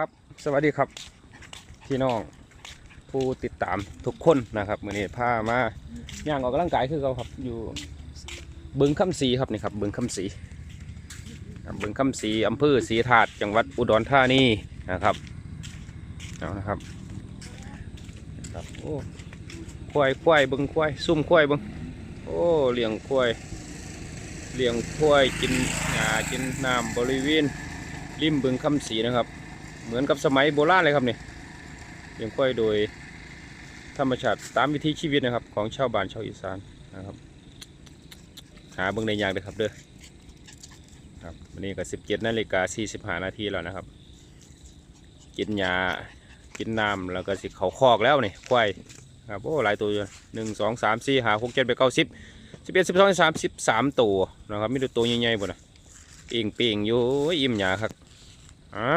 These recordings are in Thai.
ครับ สวัสดีครับ พี่น้องผู้ติดตามทุกคนนะครับมือนี้พามาย่างออกกำลังกายคือเขาครับอยู่บึงคำศรีครับนี่ครับบึงคำศรีบึงคำศรีอำเภอศรีถาดจังหวัดอุดรธานีนะครับเอานะครับครับโอ้ควายควายบึงควายซุ่มควายบึงโอ้เลี้ยงควายเลี้ยงควายกินหญ้ากินน้ำบริเวณริมบึงคำศรีนะครับ เหมือนกับสมัยโบราณเลยครับนี่เลี้ยงควยโดยธรรมชาติตามวิถีชีวิตนะครับ ของชาวบ้านชาวอีสานนะครับหาเบิ่งในยากเลยครับเด้อครับวันนี้ก็17นาฬิกา45นาทีแล้วนะครับ กินหญ้ากินน้ำแล้วก็สิเขาคอกแล้วนี่ควายครับโอ้หลายตัวหนึ่งสองสามสี่ห้าหกเจ็ดแปดเก้าสิบสิบเอ็ดสิบสองสิบสามสิบสามตัวนะครับมีตัวใหญ่ๆบ่นะเปียงเปียงอยู่อิ่มหยาครับอะ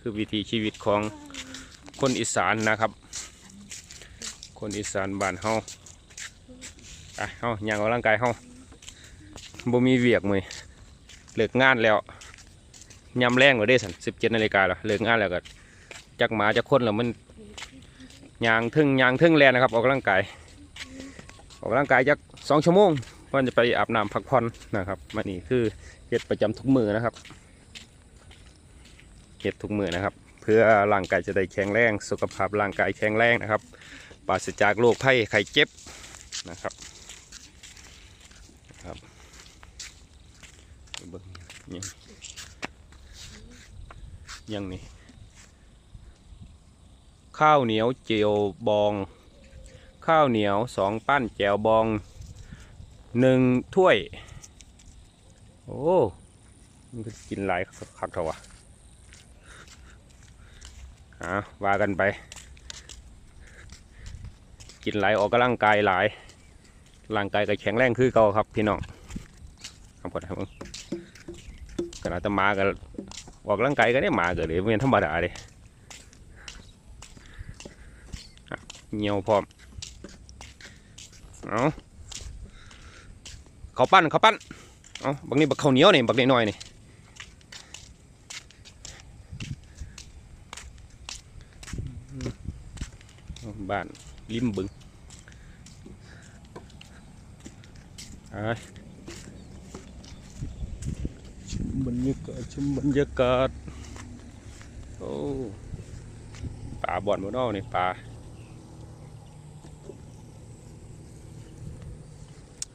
คือวิถีชีวิตของคนอีสานนะครับ คนอีสานบ้านเฮาอะเฮาย่างออกกำลังกายเฮาบ่มีเวียกมือเลิกงานแล้วยำแรงกว่าได้สันสิบเจ็ดนาฬิกาแล้วเลิกงานแล้วก็จักหมาจักคนแล้วมันยางทึ่งยางทึ่งแลนนะครับออกกำลังกายออกกำลังกายจักสองชั่วโมงก่อนจะไปอาบน้ำพักผ่อนนะครับมันนี่คือเฮ็ดประจำทุกมือนะครับ เก็บทุกมือนะครับ เพื่อร่างกายจะได้แข็งแรง สุขภาพร่างกายแข็งแรงนะครับปราศจากโรคภัยไข้เจ็บนะครับครับเบิ่งยังยังนี่ข้าวเหนียวเจียวบอง ข้าวเหนียวสองปั้นแจวบองหนึ่งถ้วย โอ้มันกินหลายคักเถอะวะ อะว่ากันไป กินหลายออกกำลังกายหลายร่างกายก็แข็งแรงคือเก่าครับพี่น้องทำก่อนครับขนาดจะมากันออกกำลังกายก็ได้มาเกิดเลยเป็นธรรมดาเลยเหนียวพร้อมเอาเขาปั้นเขาปั้นเอาบักนี้บักข้าเหนียวนี่บักน้อยๆนี่บ้านริมบึงอ่าชมบรรยากาศชมบรรยากน้อนบนนอกนี่ปลาเย็น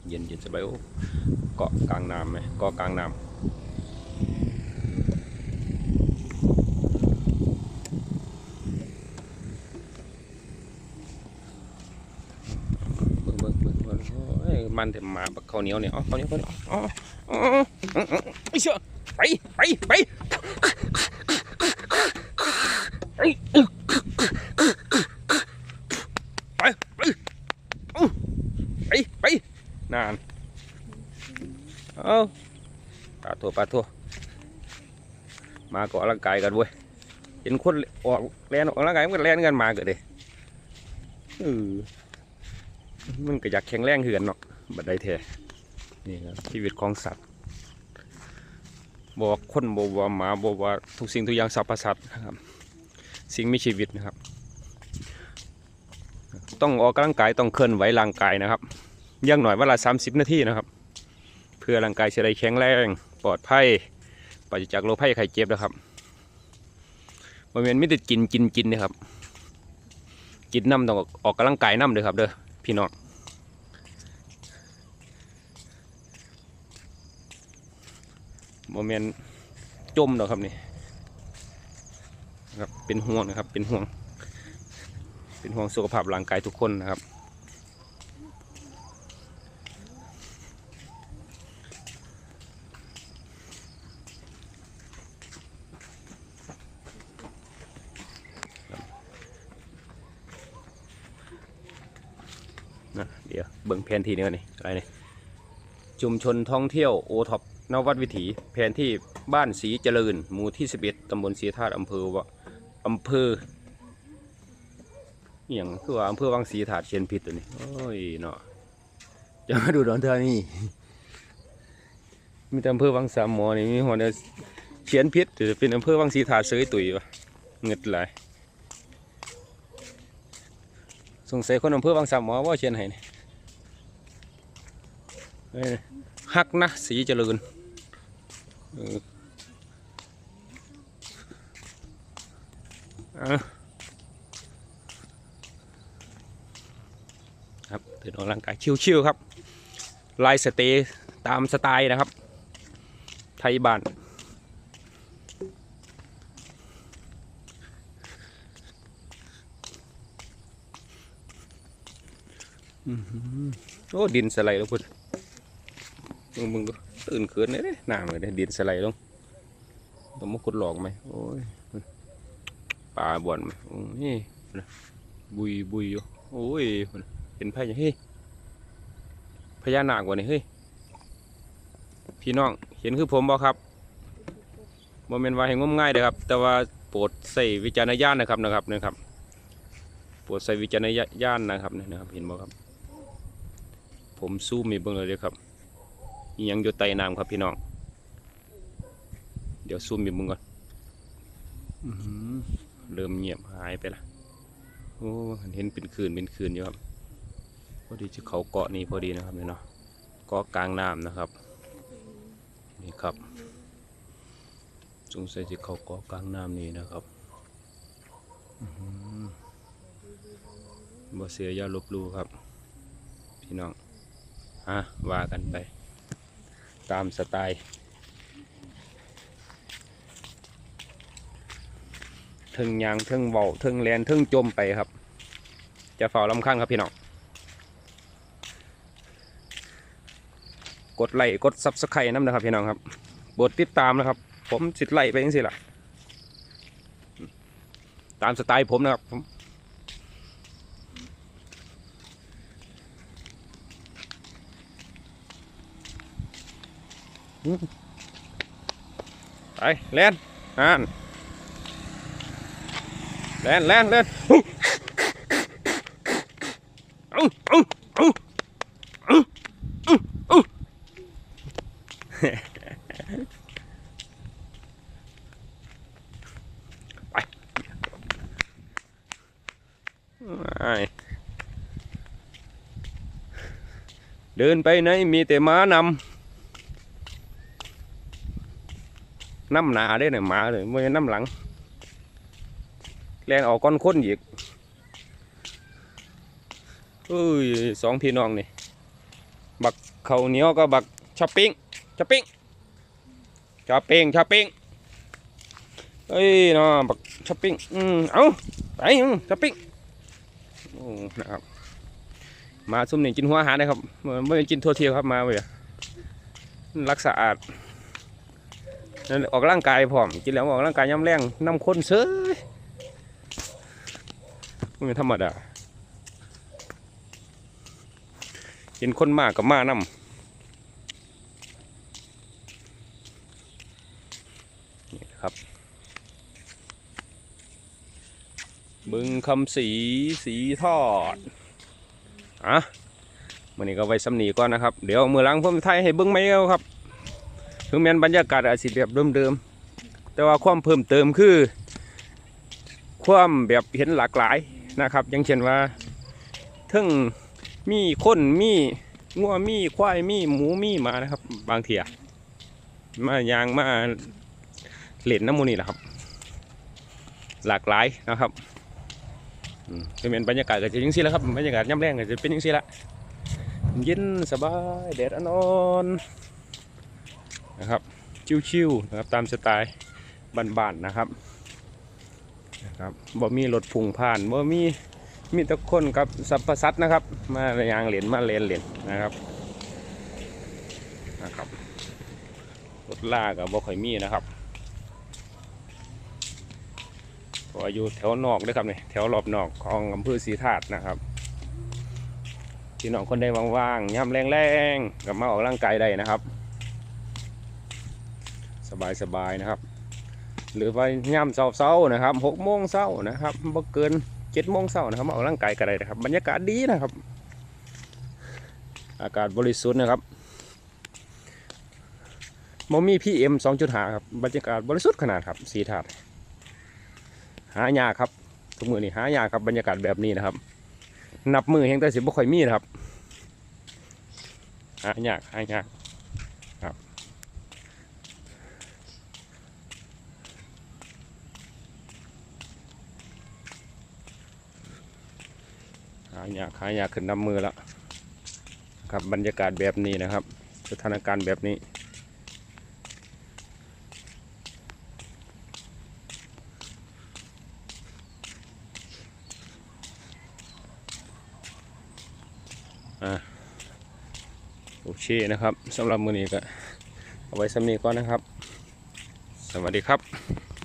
เย็นสบายโอ้เกาะกลางน้ำไหมเกาะกลางน้ำ เบิ่งเบิ่งเบิ่งเบิ่งโอ้ย มันแต่หมาบักข้าวเหนียวเนี่ยอ๋อข้าวเหนียวข้าวเหนียวอ๋ออ๋อไอ้เชื่อไปไปไปไปไปไปไปไปนานเอาปลาทัวปลาทัวมาเก่อร่างกายกันเว้ยเห็นคนออกแลนออกร่างกายมันก็แลนกันมาเกิดเลยเออมันก็อยากแข็งแรงเหือนเนาะ บัดใดแท้นี่ครับชีวิตของสัตว์บอกว่าคนบอกว่าหมาบอกว่าทุกสิ่งทุกอย่างสรรพสัตว์นะครับ สิ่งมีชีวิตนะครับ ต้องออกกำลังกายต้องเคลื่อนไหวร่างกายนะครับอยังหน่อยเวลา 30 นาทีนะครับ เพื่อร่างกายจะได้แข็งแรงปลอดภัยปราศจากโรคภัยไข้เจ็บนะครับบริเวณไม่ได้กินกินกินนะครับ กินน้ำต้องออกกำลังกายน้ำเลยครับเด้อพี่น้อง มเมนจมหรอกครับนี่นะครับเป็นห่วงนะครับ เป็นห่วง เป็นห่วงสุขภาพร่างกายทุกคนนะครับนะเดี๋ยวเบิ่งแผนที่นี่ก่อนนี่อะไรนี่ชุมชนท่องเที่ยวโอท็อป นวัดวิถีแผนที่บ้านศรีเจริญ หมู่ที่ 11 ตำบลศรีธาตุอำเภอวะอำเภออย่างคือว่าอำเภอวังศรีธาตุเชียนผิดตัวนี้โอ้ยเนาะจะมาดูดอนเธอนี่มีแต่อำเภอวังสามหมอนี่มีหัวเดียวเขียนพิษหรือเป็นอำเภอวังสีถาเสยตุยวะเงิดหลายสงสัยคนอำเภอวังสามหมอว่าเขียนให้นี่เอ้ยฮักนะสีเจริญ ครับตื่นออกกำลังกายชิวๆครับไลฟ์สเตย์ตามสไตล์นะครับ ไทยบ้านอื้อหือโอ้ ดินสไลด์แล้วพุ่นมึงมึงดู ตื่นเขินเลยเด้หน้ามันเลยดินสไลด์ลงต้องมาขุดหลอกไหมโอ้ยปลาบ่อนไหมโอ้ยบุยบุยอยู่โอ้ยพุ่นน่ะเห็นพญาเฮ้ยพญานาควะนี่เฮ้ยพี่น้องเห็นคือผมบ่ครับโมเมนว่าให้งมง่ายเด้อครับ แต่ว่าโปรดใส่วิจารณญาณนะครับนะครับนะครับโปรดใส่วิจารณญาณนะครับนี่นะครับ เห็นบ่ครับ ผมซูมมีเบิ่งเลยครับ ยังอยู่ใต้น้ำครับพี่น้อง เดี๋ยวซูมมีเบิ่งก่อนอเริ่มเงียบหายไปละโอ้เห็นเป็นคืนเป็นคืนอยู่ครับ พอดีจะเขาเกาะนี่พอดีนะครับเนี่นาะเกาะกลางน้ำนะครับ นี่ครับสงสัยจะเขาเกาะกลางน้ำนี่นะครับบ่เสียอยาลบลูครับ พี่น้องฮะว่ากันไป ตามสไตล์ทึงยางทึงเบาทึงแลนทึงจมไปครับ จะเฝ้าลำข้างครับพี่น้องกดไลค์กดซับสไครต์น้ำนะครับพี่น้องครับกดติดตามนะครับ ผมสิไลค์ไปยังสิล่ะ ตามสไตล์ผมนะครับผม ไปเล่นอ่านเล่นเล่นเล่นเอาเอาเอาเอาเอาไปไปเดินไปไหนมีแต่ม้านำ น้ำหนาเด้เนี่ยหมาเลยไม่ใช่น้ำหลัง แรงออกก้อนค้นอีกเอ้ยสองพี่น้องนี่บักเขาเหนียวก็บักช้อปปิ้งช้อปปิ้งช้อปปิ้งช้อปปิ้งเอ้ยนาะบักช้อปปิ้งอืมเอาไปช้อปปิ้งโอ้นะครับมาซุ่มนี่กินหัวอาหารนะครับไม่ได้กินทั่วเที่ยวครับมาเว้ยรักสะอาด นั่นออกร่างกายพร้อมกินแล้วออกร่างกายย่ำแรงน้ำข้นเซยมันธรรมดากินคนมากกับมาน้ำนี่ครับ บึงคำสีสีทอดอะมันนี้ก็ไว้สำนีก่อนนะครับ เดี๋ยวมือล้างผมไทยให้บิ้งไม่เอาครับ ถึงแม้นบรรยากาศอาจสิแบบเดิมๆ แต่ว่าความเพิ่มเติมคือ ความแบบเห็นหลากหลายนะครับ อย่างเช่นว่าทั้งมีคนมีงัวมีควายมีหมูมีหมานะครับ บางเทียมายางมาเหล่นน้ำมูนี่แหละครับ หลากหลายนะครับอืมถึงแม้นบรรยากาศก็จะยังสิละครับบรรยากาศย่ำแรงก็จะเป็นยังสิละเย็นสบายแดดอ่อน นะครับ ชิวๆนะครับตามสไตล์บ้านๆนะครับนะครับบ่มีรถพุ่งผ่านบ่มีมีตะคนกับสัพพสัตนะครับ มายางเหรียญมาเลนเหรียญนะครับนะครับรถล่ากับบ่ค่อยมีนะครับพออยู่แถวนอกด้วยครับเนี่ยแถวรอบนอกของอำเภอศรีธาตุนะครับพี่น้องคนใดว่างๆย่ำแรงๆกับมาออกร่างกายได้นะครับ สบายสบายๆนะครับ หรือว่าย่ำเสาๆนะครับหกโมงเช้านะครับบ่เกินเจ็ดโมงเช้านะครับมาออกร่างกายกันเลยนะครับ บรรยากาศดีนะครับ อากาศบริสุทธิ์นะครับมมีพีเอ็มสองจุดหาครับบรรยากาศบริสุทธิ์ขนาดครับสีถาดหายากครับทุกมือนี่หายากครับบรรยากาศแบบนี้นะครับ นับมือแห่งแต่สิบ่ค่อยมีนะครับหายากหายากครับหายากหายากขึ้นนับมือแล้วครับบรรยากาศแบบนี้นะครับ สถานการณ์แบบนี้โอเคนะครับสำหรับมือนี้ก็เอาไว้สำนีก่อนนะครับ สวัสดีครับ